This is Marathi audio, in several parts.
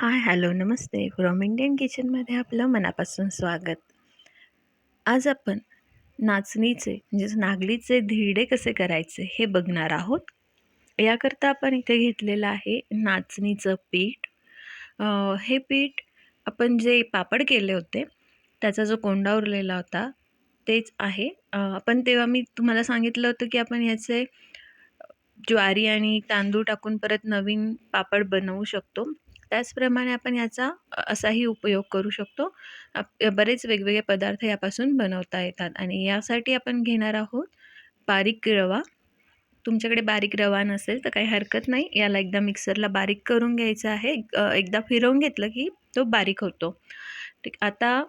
हाय हॅलो नमस्ते. फ्रॉम इंडियन किचनमध्ये आपलं मनापासून स्वागत. आज आपण नाचणीचे म्हणजेच नागलीचे धिरडे कसे करायचे हे बघणार आहोत. याकरता आपण इथे घेतलेलं आहे नाचणीचं पीठ. हे पीठ आपण जे पापड केले होते त्याचा जो कोंडा उरलेला होता तेच आहे. आपण तेव्हा मी तुम्हाला सांगितलं होतं की आपण याचे ज्वारी आणि तांदूळ टाकून परत नवीन पापड बनवू शकतो. त्याचप्रमाणे आपण याचा असाही उपयोग करू शकतो. आप बरेच वेगवेगळे पदार्थ यापासून बनवता येतात आणि यासाठी आपण घेणार आहोत बारीक रवा. तुमच्याकडे बारीक रवा नसेल तर काही हरकत नाही. याला एकदा मिक्सरला बारीक करून घ्यायचं आहे. एकदा फिरवून घेतलं की तो बारीक होतो. ठीक आता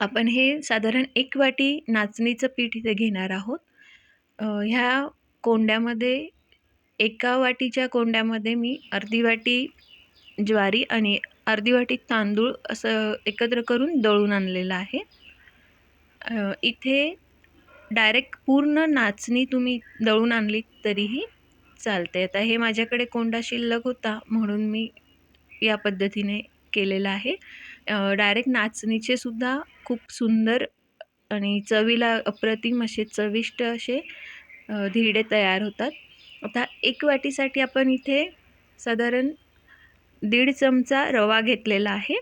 आपण हे साधारण एक वाटी नाचणीचं पीठ इथे घेणार आहोत. ह्या कोंड्यामध्ये एका वाटीच्या कोंड्यामध्ये मी अर्धी वाटी ज्वारी आणि अर्धी वाटी तांदूळ असं एकत्र करून दळून आणलेलं आहे. इथे डायरेक्ट पूर्ण नाचणी तुम्ही दळून आणली तरीही चालते आता हे माझ्याकडे कोंडा शिल्लक होता म्हणून मी या पद्धतीने केलेलं आहे. डायरेक्ट नाचणीचे सुद्धा खूप सुंदर आणि चवीला अप्रतिम असे चविष्ट असे धिरडे तयार होतात. आता एक वाटीसाठी आपण इथे साधारण दीड चमचा रवा घेतलेला आहे.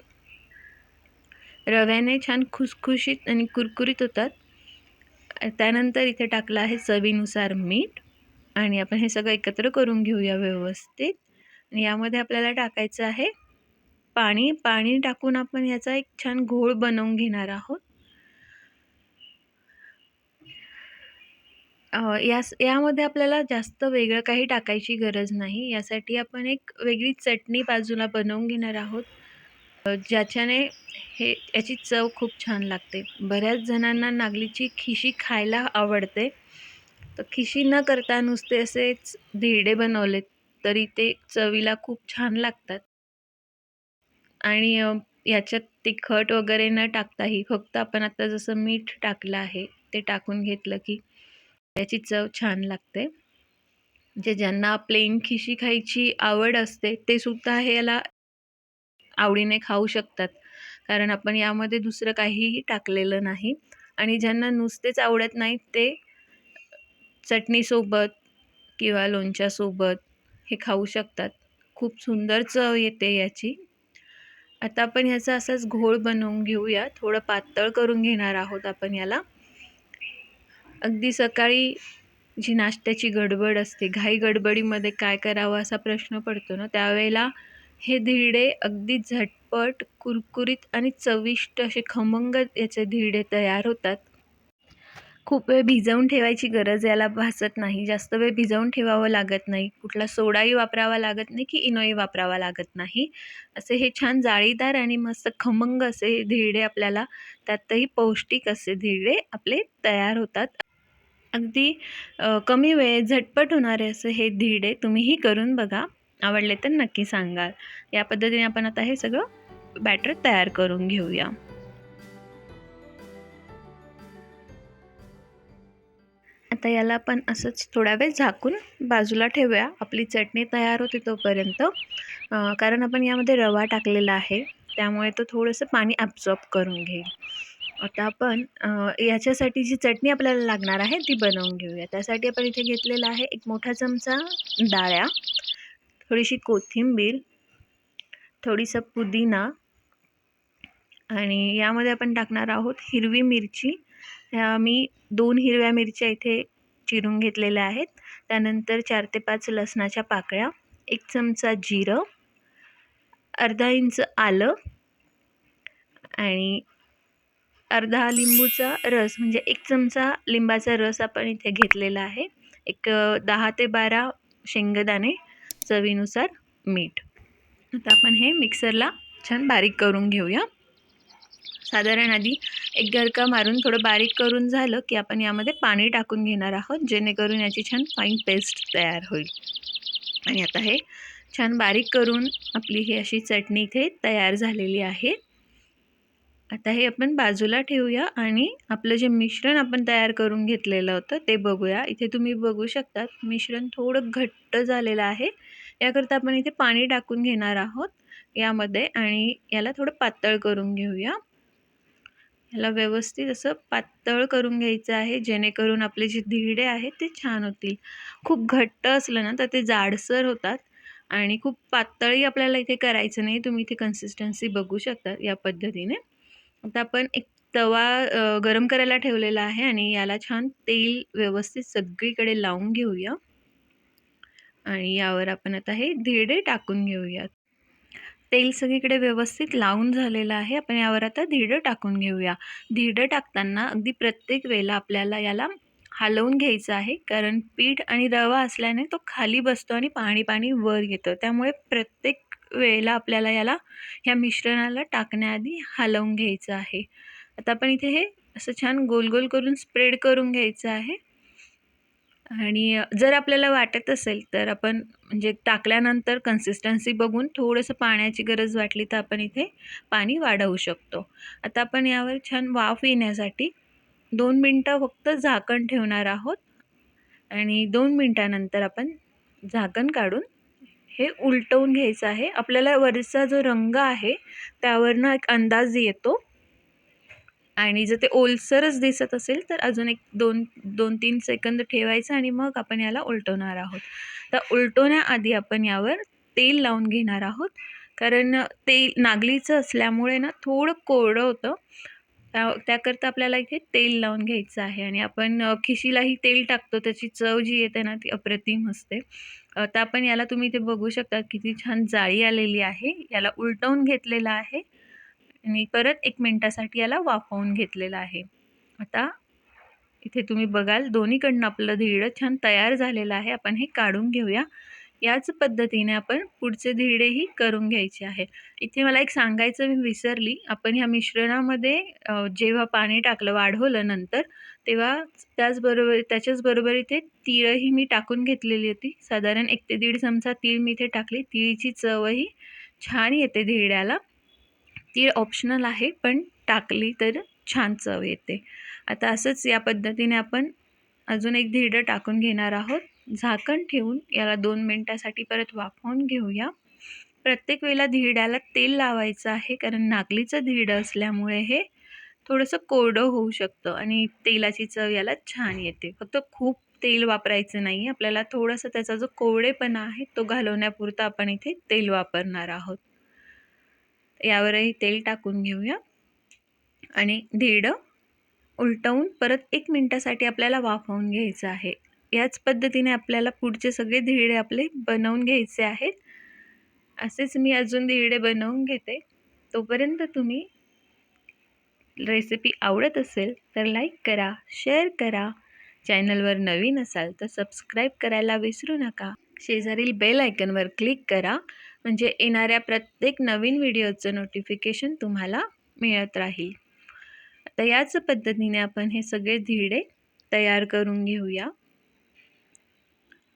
रव्याने छान खुसखुशीत आणि कुरकुरीत होतात. त्यानंतर इथे टाकलं आहे चवीनुसार मीठ. आणि आपण हे सगळं एकत्र करून घेऊया व्यवस्थित. आणि यामध्ये आपल्याला टाकायचं आहे पाणी. पाणी टाकून आपण याचा एक छान घोळ बनवून घेणार आहोत. यास यामध्ये आपल्याला जास्त वेगळं काही टाकायची गरज नाही. यासाठी आपण एक वेगळी चटणी बाजूला बनवून घेणार आहोत. ज्याच्याने हे याची चव खूप छान लागते. बऱ्याच जणांना नागलीची खिशी खायला आवडते. तर खिशी न करता नुसते असेच धिरडे बनवले तरी ते चवीला खूप छान लागतात. आणि याच्यात तिखट वगैरे न टाकताही फक्त आपण आता जसं मीठ टाकलं आहे ते टाकून घेतलं की त्याची चव छान लागते. जे ज्यांना प्लेन खिशी खायची आवड असते ते सुद्धा हे याला आवडीने खाऊ शकतात. कारण आपण यामध्ये दुसरं काहीही टाकलेलं नाही. आणि ज्यांना नुसतेच आवडत नाहीत ते चटणीसोबत किंवा लोणच्यासोबत हे खाऊ शकतात. खूप सुंदर चव येते याची. आता आपण ह्याचा असाच घोळ बनवून घेऊया. थोडं पातळ करून घेणार आहोत आपण याला. अगदी सकाळी जी नाश्त्याची गडबड असते घाई गडबडीमध्ये काय करावं असा प्रश्न पडतो ना त्यावेळेला हे धिरडे अगदी झटपट कुरकुरीत आणि चविष्ट असे खमंग याचे धिरडे तयार होतात. खूप वेळ भिजवून ठेवायची गरज याला भासत नाही. जास्त वेळ भिजवून ठेवावं लागत नाही. कुठला सोडाही वापरावा लागत नाही की इनोही वापरावा लागत नाही. असे हे छान जाळीदार आणि मस्त खमंग असे धिरडे आपल्याला त्यातही पौष्टिक असे धिरडे आपले तयार होतात. अगदी कमी वेळेत झटपट होणारे असं हे धिरडे तुम्हीही करून बघा. आवडले तर नक्की सांगाल. या पद्धतीने आपण आता हे सगळं बॅटर तयार करून घेऊया. आता याला आपण असंच थोडा वेळ झाकून बाजूला ठेवूया. आपली चटणी तयार होते तोपर्यंत. कारण आपण यामध्ये रवा टाकलेला आहे. त्यामुळे तो थोडंसं पाणी ॲब्झॉर्ब करून घेईल. आता आपण याच्यासाठी जी चटणी आपल्याला लागणार आहे ती बनवून घेऊया. त्यासाठी आपण इथे घेतलेला आहे एक मोठा चमचा डाळ्या थोडीशी कोथिंबीर थोडीसा पुदिना आणि यामध्ये आपण टाकणार आहोत हिरवी मिरची. ह्या मी दोन हिरव्या मिरच्या इथे चिरून घेतलेल्या आहेत. त्यानंतर चार ते पाच लसणाच्या पाकळ्या एक चमचा जिरं अर्धा इंच आलं आणि अर्धा लिंबूचा रस म्हणजे एक चमचा लिंबाचा रस आपण इथे घेतलेला आहे. एक दहा ते बारा शेंगदाणे चवीनुसार मीठ. आता आपण हे मिक्सरला छान बारीक करून घेऊया. साधारण आधी एक गरका मारून थोडं बारीक करून झालं की आपण यामध्ये पाणी टाकून घेणार आहोत जेणेकरून याची छान फाईन पेस्ट तयार होईल. आणि आता हे छान बारीक करून आपली ही अशी चटणी इथे तयार झालेली आहे. आता हे आपण बाजूला ठेवूया आणि आपलं जे मिश्रण आपण तयार करून घेतलेलं होतं ते बघूया. इथे तुम्ही बघू शकता मिश्रण थोडं घट्ट झालेलं आहे. याकरता आपण इथे पाणी टाकून घेणार आहोत यामध्ये आणि याला थोडं पातळ करून घेऊया. याला व्यवस्थित असं पातळ करून घ्यायचं आहे जेणेकरून आपले जे धिरडे आहेत ते छान होतील. खूप घट्ट असलं ना तर ते जाडसर होतात आणि खूप पातळी आपल्याला इथे करायचं नाही. तुम्ही इथे कन्सिस्टन्सी बघू शकता या पद्धतीने. आता आपण एक तवा गरम करायला ठेवलेला आहे आणि याला छान तेल व्यवस्थित सगळीकडे लावून घेऊया. आणि यावर आपण आता हे धिरडे टाकून घेऊयात. तेल सगळीकडे व्यवस्थित लावून झालेलं आहे. आपण यावर आता धिरडं टाकून घेऊया. धिरडं टाकताना अगदी प्रत्येक वेळेला आपल्याला याला हलवून घ्यायचं आहे. कारण पीठ आणि रवा असल्याने तो खाली बसतो आणि पाणी पाणी वर येतं. त्यामुळे प्रत्येक वेळेला आपल्याला याला ह्या मिश्रणाला टाकण्याआधी हलवून घ्यायचं आहे. आता आपण इथे हे असं छान गोल गोल करून स्प्रेड करून घ्यायचं आहे. आणि जर आपल्याला वाटत असेल तर आपण म्हणजे टाकल्यानंतर कन्सिस्टन्सी बघून थोडंसं पाण्याची गरज वाटली तर आपण इथे पाणी वाढवू शकतो. आता आपण यावर छान वाफ येण्यासाठी दोन मिनटं फक्त झाकण ठेवणार आहोत. आणि दोन मिनटानंतर आपण झाकण काढून हे उलटवून घ्यायचं आहे. आपल्याला वरचा जो रंग आहे त्यावरनं एक अंदाज येतो. आणि जर ते ओलसरच दिसत असेल तर अजून एक दोन दोन तीन सेकंद ठेवायचं आणि मग आपण याला उलटवणार आहोत. तर उलटवण्याआधी आपण यावर तेल लावून घेणार आहोत. कारण तेल नागलीचं असल्यामुळे ना थोडं कोरडं होतं. त्या त्याकरता आपल्याला इथे तेल लावून घ्यायचं आहे आणि आपण खिशीलाही तेल टाकतो. त्याची चव जी येते ना ती अप्रतिम असते. तर आपण याला तुम्ही इथे बघू शकता किती छान जाळी आलेली आहे. याला उलटवून घेतलेलं आहे आणि परत एक मिनटासाठी याला वाफवून घेतलेलं आहे. आता इथे तुम्ही बघाल दोन्हीकडनं आपलं धिरडं छान तयार झालेलं आहे. आपण हे काढून घेऊया. याच पद्धतीने आपण पुढचे धिरडेही करून घ्यायचे आहे. इथे मला एक सांगायचं मी विसरली. आपण ह्या मिश्रणामध्ये जेव्हा पाणी टाकलं वाढवलं नंतर तेव्हा त्याचबरोबर त्याच्याचबरोबर इथे तीळही मी टाकून घेतलेली होती. साधारण एक ते दीड चमचा तीळ मी इथे टाकली. तिळीची चवही छान येते धिरड्याला. तीळ ऑप्शनल आहे पण टाकली तर छान चव येते. आता असंच या पद्धतीने आपण अजून एक धिरडं टाकून घेणार आहोत. झाकण ठेवून याला दोन मिनटासाठी परत वाफवून घेऊया. प्रत्येक वेळेला धिरड्याला तेल लावायचं आहे कारण नागलीचं धिरडं असल्यामुळे हे थोडंसं कोरडं होऊ शकतं आणि तेलाची चव याला छान येते. फक्त खूप तेल वापरायचं नाही आपल्याला थोडंसं त्याचा जो कोरडेपणा आहे तो घालवण्यापुरता आपण इथे तेल वापरणार आहोत. यावरही तेल टाकून घेऊया. आणि धिरडं उलटवून परत एक मिनटासाठी आपल्याला वाफवून घ्यायचं आहे. याच पद्धतीने आपल्याला पुढचे सगळे धिरडे आपले बनवून घ्यायचे आहेत. असेच मी अजून धिरडे बनवून घेते. तोपर्यंत तुम्ही रेसिपी आवडत असेल तर लाईक करा शेअर करा. चॅनलवर नवीन असाल तर सबस्क्राईब करायला विसरू नका. शेजारील बेल आयकनवर क्लिक करा. म्हणजे येणाऱ्या प्रत्येक नवीन व्हिडिओचं नोटिफिकेशन तुम्हाला मिळत राहील. आता याच पद्धतीने आपण हे सगळे धिरडे तयार करून घेऊया.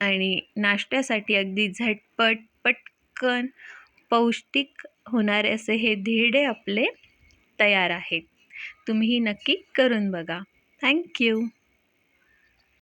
आणि नाश्त्यासाठी अगदी झटपट पटकन पौष्टिक होणारे असे हे धिरडे आपले तयार आहेत. तुम्हीही नक्की करून बघा. थँक्यू.